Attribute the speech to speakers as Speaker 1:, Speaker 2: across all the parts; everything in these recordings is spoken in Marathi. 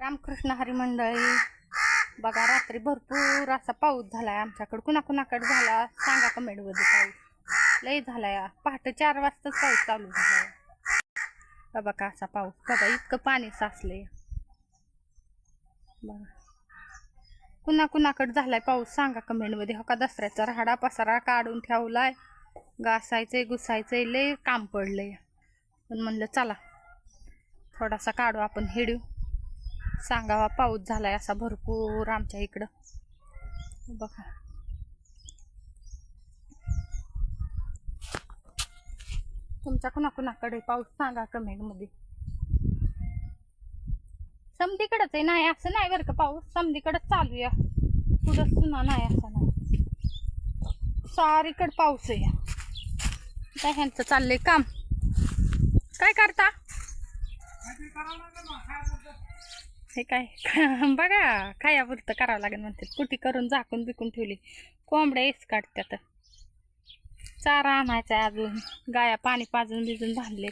Speaker 1: रामकृष्ण हरिमंडळी. बघा रात्री भरपूर असा पाऊस झालाय आमच्याकडे. कुणाकुणाकडे झाला सांगा कमेंटमध्ये पाऊस लय झालाय. पहाटे चार वाजताच पाऊस चालू झाला बाबा का असा पाऊस. बघा इतकं पाणी साचलंय. बघा. कुणा कुणाकडे झालाय पाऊस सांगा कमेंटमध्ये हो का दसऱ्याचा राहाडा पसारा काढून ठेवलाय. घासायचंय घुसायचंय लय काम पडलंय. पण म्हणलं चला थोडासा काढू आपण हिडू सांगावा पाऊस झालाय असा भरपूर आमच्या इकडं. बघा. तुमच्या कुणाकुणाकडे पाऊस सांगा कमेंटमध्ये. समधीकडच आहे नाही असं नाही बरं का पाऊस. समधीकडच चालू या सुना नाही असं नाही. सारीकडे पाऊस आहे. काय ह्यांचं चाललंय काम. काय करता? हे काय? बघा खायापुरतं करावं लागेल म्हणते कुटी करून झाकून बिकून ठेवली. कोंबड्या एस काढत्यात. चारा आणायचा आहे अजून. गाया पाणी पाजून भिजून बांधले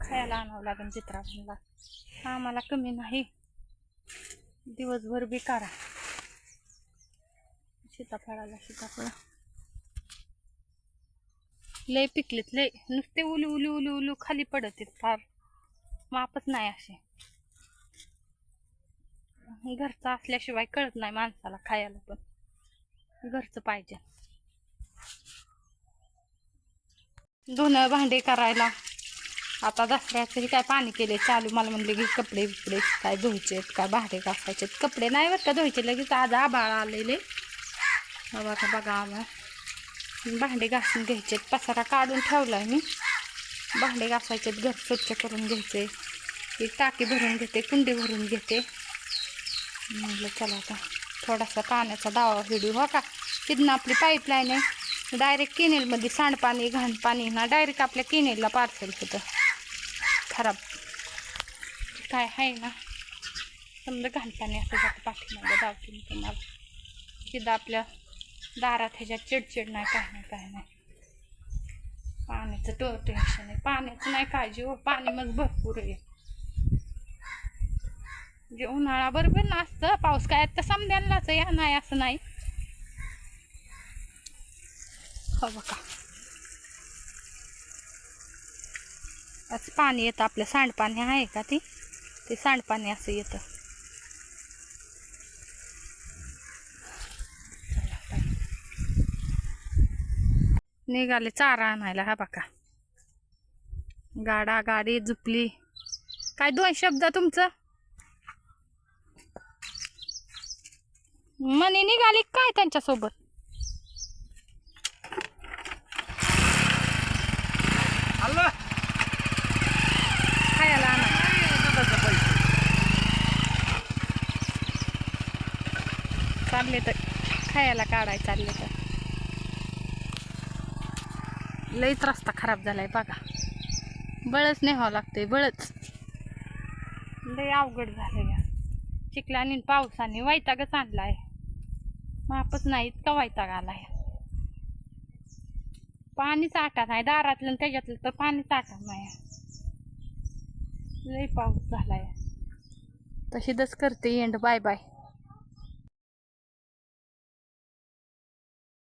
Speaker 1: खायला आणावं लागेल चित्राला आम्हाला कमी नाही. दिवसभर बी करा सीताफळाला सीताफळ. लय पिकलेत लय. नुसते उलू उलू उलू उलू खाली पडत आहेत फार. मापच नाही असे. घरचं असल्याशिवाय कळत नाही माणसाला खायला पण. घरचं पाहिजे. धुणं भांडे करायला. आता दसऱ्याचं काय पाणी केले चालू. मला म्हणले की कपडे बिपडे काय धुवायचे काय भांडे घासायचे कपडे नाही बरं का धुवायचे. लगेच आज आबाळ आलेले. बघा बघा आम्हाला भांडे घासून घ्यायचे पसारा काढून ठेवला मी. भांडे घासायचे घर स्वच्छ करून घ्यायचे. ती टाकी भरून घेते कुंडी भरून घेते. म्हटलं चला आता थोडासा पाण्याचा दावा हिडू हो का? तिथनं आपली पाईपलाईन आहे. डायरेक्ट केनेलमध्ये सांडपाणी घाण पाणी ना डायरेक्ट आपल्या केनेलला पार्सल होतं. खराब. काय आहे ना? समजा घाण पाणी असं जातं पाठीमागं दावते मी तुम्हाला तिथं आपल्या दारात ह्याच्यात चिडचिड नाही काय नाही काय नाही. पाण्याचं ट टेन्शन आहे. पाण्याचं नाही काळजी हो पाणी मग भरपूर आहे. म्हणजे उन्हाळा बरोबर ना असतं पाऊस काय तर समजायलाच या नाही असं नाही. हो बघा. आज पाणी येतं आपलं सांडपाणी आहे का ती? ते सांडपाणी असं येतं. निघाले चारा आणायला हा बघा. गाडा गाडी झुपली. काय दोन शब्द तुमचं? मनी निघाली काय त्यांच्यासोबत? खायला आणा. चालले तर खायला काढाय चालले तर. लईच रस्ता खराब झालाय बघा. बळच न्यावं लागतंय बळच. लई अवघड झालंय या. चिखलाने पावसाने वैतागच आणलाय. मापच नाही इतका वैताग आलाय. पाणीच साठा नाही दारातलं आणि त्याच्यातलं तर पाणीच साठा नाही. लई पाऊस झालाय. दस करते एंड बाय बाय